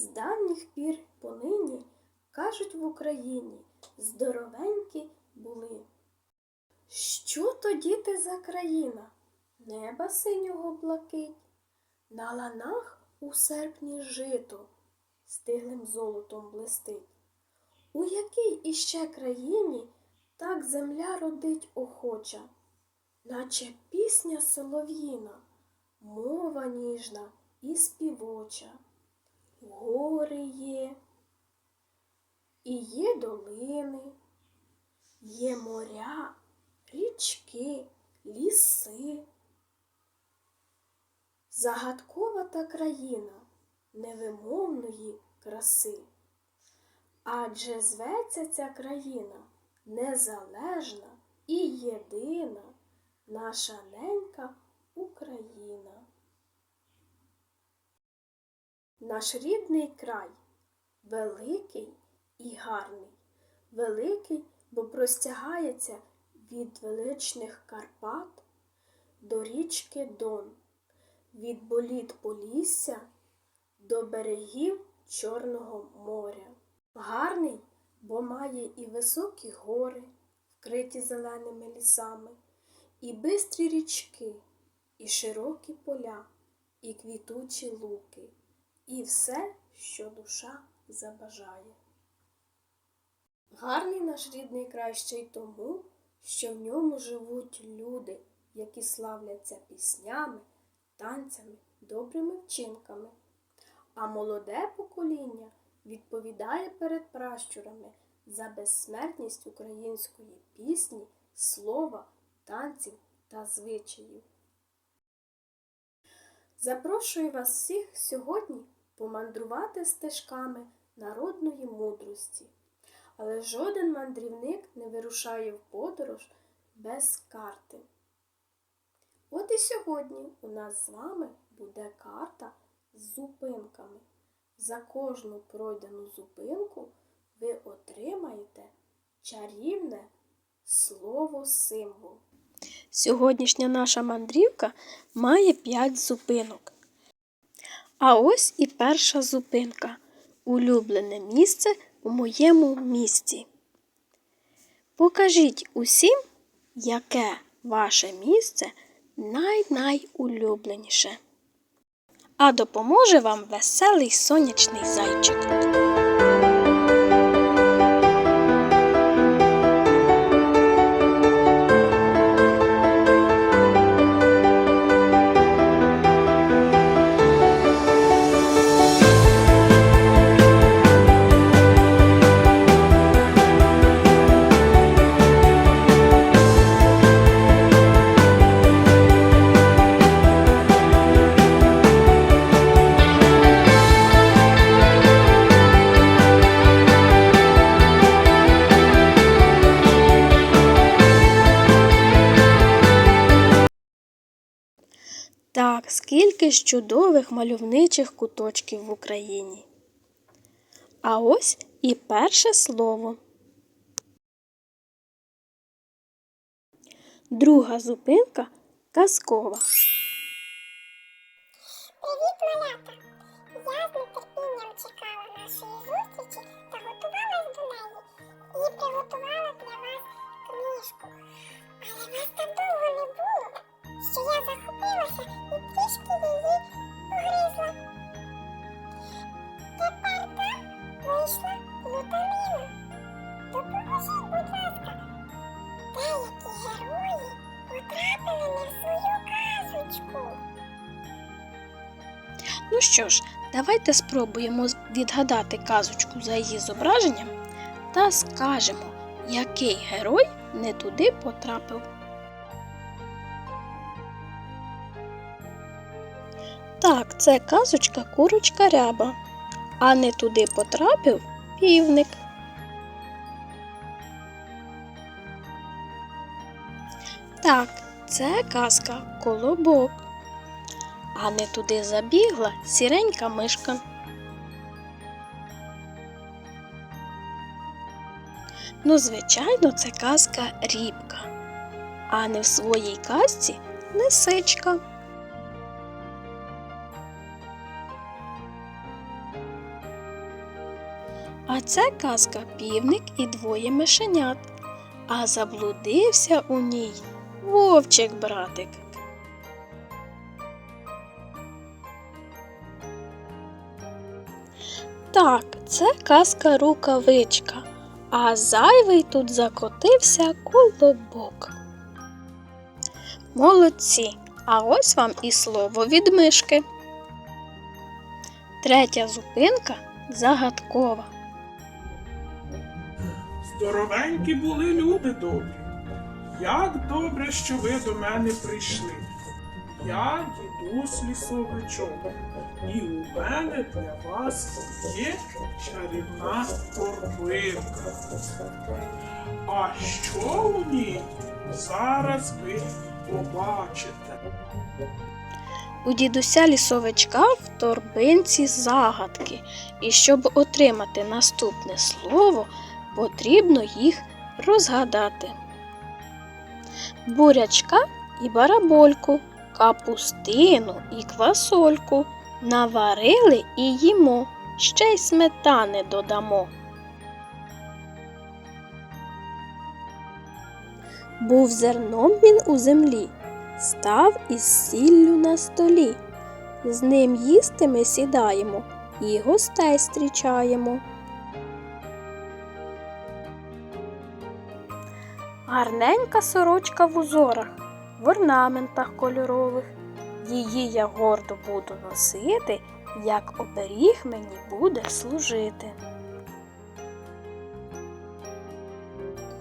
З давніх пір понині, кажуть в Україні, здоровенькі були. Що то діти за країна? Неба синього блакить, на ланах у серпні жито стиглим золотом блистить. У якій іще країні так земля родить охоча, наче пісня солов'їна, мова ніжна і співоча. Гори є, і є долини, є моря, річки, ліси. Загадкова та країна невимовної краси. Адже зветься ця країна незалежна і єдина наша ненька Україна. Наш рідний край великий і гарний, великий, бо простягається від величних Карпат до річки Дон, від боліт Полісся до берегів Чорного моря. Гарний, бо має і високі гори, вкриті зеленими лісами, і бистрі річки, і широкі поля, і квітучі луки, і все, що душа забажає. Гарний наш рідний край ще й тому, що в ньому живуть люди, які славляться піснями, танцями, добрими вчинками. А молоде покоління відповідає перед пращурами за безсмертність української пісні, слова, танців та звичаїв. Запрошую вас всіх сьогодні помандрувати стежками народної мудрості. Але жоден мандрівник не вирушає в подорож без карти. От і сьогодні у нас з вами буде карта з зупинками. За кожну пройдену зупинку ви отримаєте чарівне слово символ. Сьогоднішня наша мандрівка має 5 зупинок. А ось і перша зупинка улюблене місце у моєму місті. Покажіть усім, яке ваше місце най-найулюбленіше. А допоможе вам веселий сонячний зайчик. Скільки ж чудових мальовничих куточків в Україні. А ось і перше слово. Друга зупинка казкова. Привіт, малята! Я з нетерпінням чекала нашої зустрічі та готувалась до неї і приготувала для вас книжку. Але вас так довго не було, що я захопилася і трішки її погризла. Тепер там вийшла лутаміна. Допоможіть, будь ласка, деякі герої потрапили не в свою казочку. Ну що ж, давайте спробуємо відгадати казочку за її зображенням та скажемо, який герой не туди потрапив. Так, це казочка курочка ряба, а не туди потрапив півник. Так, це казка колобок а не туди забігла сіренька мишка. Ну, звичайно, це казка рібка, а не в своїй казці лисичка. Це казка півник і двоє мишенят. А заблудився у ній вовчик братик. Так, це казка рукавичка, а зайвий тут закотився колобок. Молодці, а ось вам і слово від мишки. Третя зупинка загадкова. Здоровенькі були люди добрі. Як добре, що ви до мене прийшли. Я дідусь лісовичок, і у мене для вас є чарівна торбинка. А що у ній зараз ви побачите? У дідуся лісовичка в торбинці загадки, і щоб отримати наступне слово, потрібно їх розгадати. Бурячка і барабольку, капустину і квасольку наварили і їмо, ще й сметани додамо. Був зерном він у землі, став із сіллю на столі. З ним їсти ми сідаємо і гостей зустрічаємо. Гарненька сорочка в узорах, в орнаментах кольорових. Її я гордо буду носити, як оберіг мені буде служити.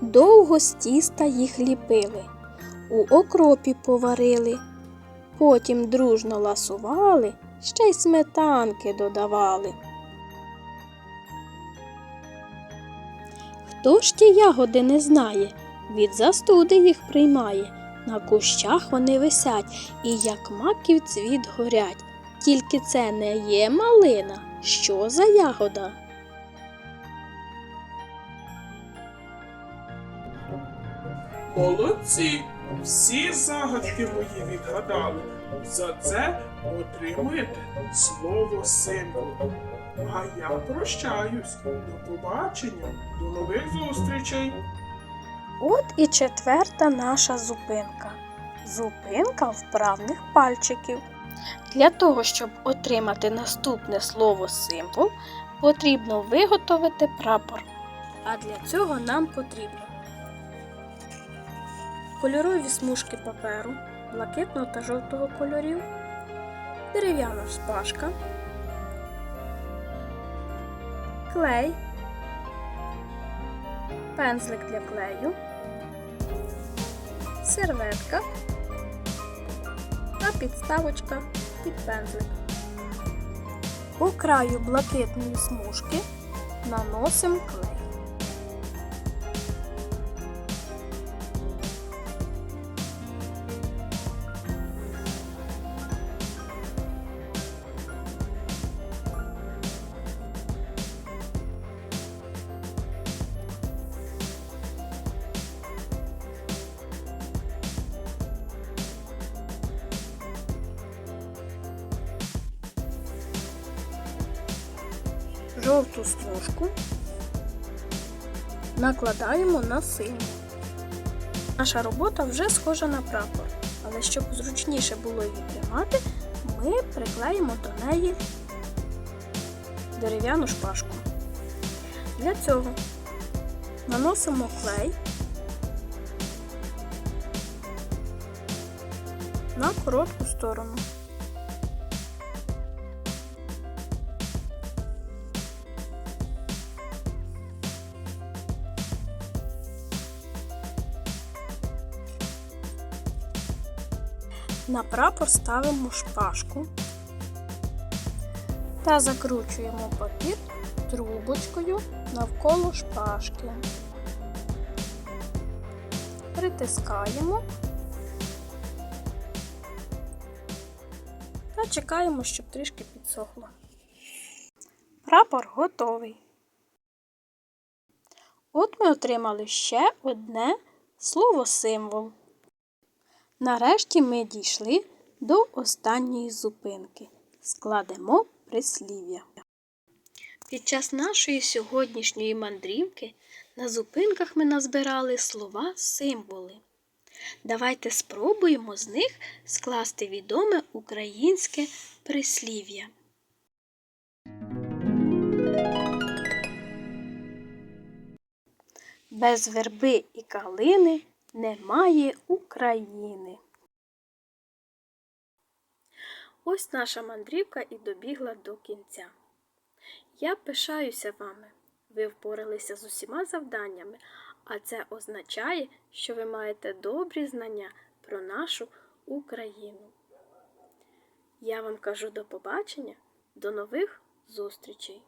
Довго з тіста їх ліпили, у окропі поварили, потім дружно ласували, ще й сметанки додавали. Хто ж ті ягоди не знає, від застуди їх приймає. На кущах вони висять і як маків цвіт горять. Тільки це не є малина. Що за ягода? Молодці! Всі загадки мої відгадали. За це отримуєте слово символ. А я прощаюсь. До побачення, до нових зустрічей. От і четверта наша зупинка. Зупинка вправних пальчиків. Для того, щоб отримати наступне слово символ, потрібно виготовити прапор. А для цього нам потрібно кольорові смужки паперу блакитного та жовтого кольорів, дерев'яна шпажка, клей, пензлик для клею, серветка та підставочка під пензлик. По краю блакитної смужки наносимо клей. Жовту смужку накладаємо на синю. Наша робота вже схожа на прапор, але щоб зручніше було її тримати, ми приклеїмо до неї дерев'яну шпажку. Для цього наносимо клей на коротку сторону. На прапор ставимо шпажку та закручуємо папір трубочкою навколо шпажки. Притискаємо та чекаємо, щоб трішки підсохло. Прапор готовий. От ми отримали ще одне слово символ. Нарешті ми дійшли до останньої зупинки. Складемо прислів'я. Під час нашої сьогоднішньої мандрівки на зупинках ми назбирали слова символи. Давайте спробуємо з них скласти відоме українське прислів'я. Без верби і калини немає України. Ось наша мандрівка і добігла до кінця. Я пишаюся вами. Ви впоралися з усіма завданнями, а це означає, що ви маєте добрі знання про нашу Україну. Я вам кажу до побачення, до нових зустрічей!